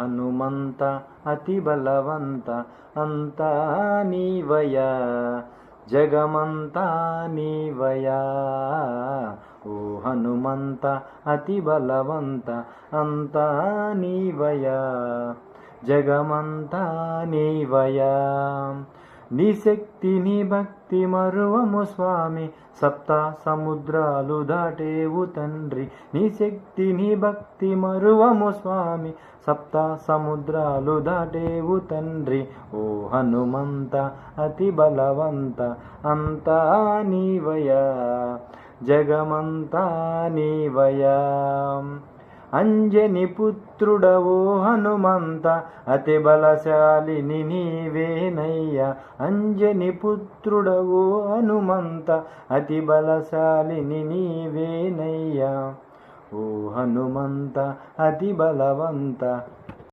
హనుమంత అతి బలవంత అంతా నీవయా జగమంతా నీవయా. ఓ హనుమంత అతి బలవంత అంతా నీవయా జగమంతా నీవయా. నీ శక్తి నీ భక్తి మరువము స్వామి. సప్త సముద్రాలు దాటేవు తండ్రి. నీ శక్తి నీ భక్తి మరువము స్వామి. సప్త సముద్రాలు దాటేవు తండ్రి. ఓ హనుమంత అతి బలవంత అంతా నీవయా. జగమంతా నీవయా. అంజని పుత్రుడవో హనుమంత అతి బలశాలిని నీవేనయ్య. అంజని పుత్రుడవో హనుమంత అతి బలశాలిని నీవేనయ్యా. ఓ హనుమంత అతి బలవంత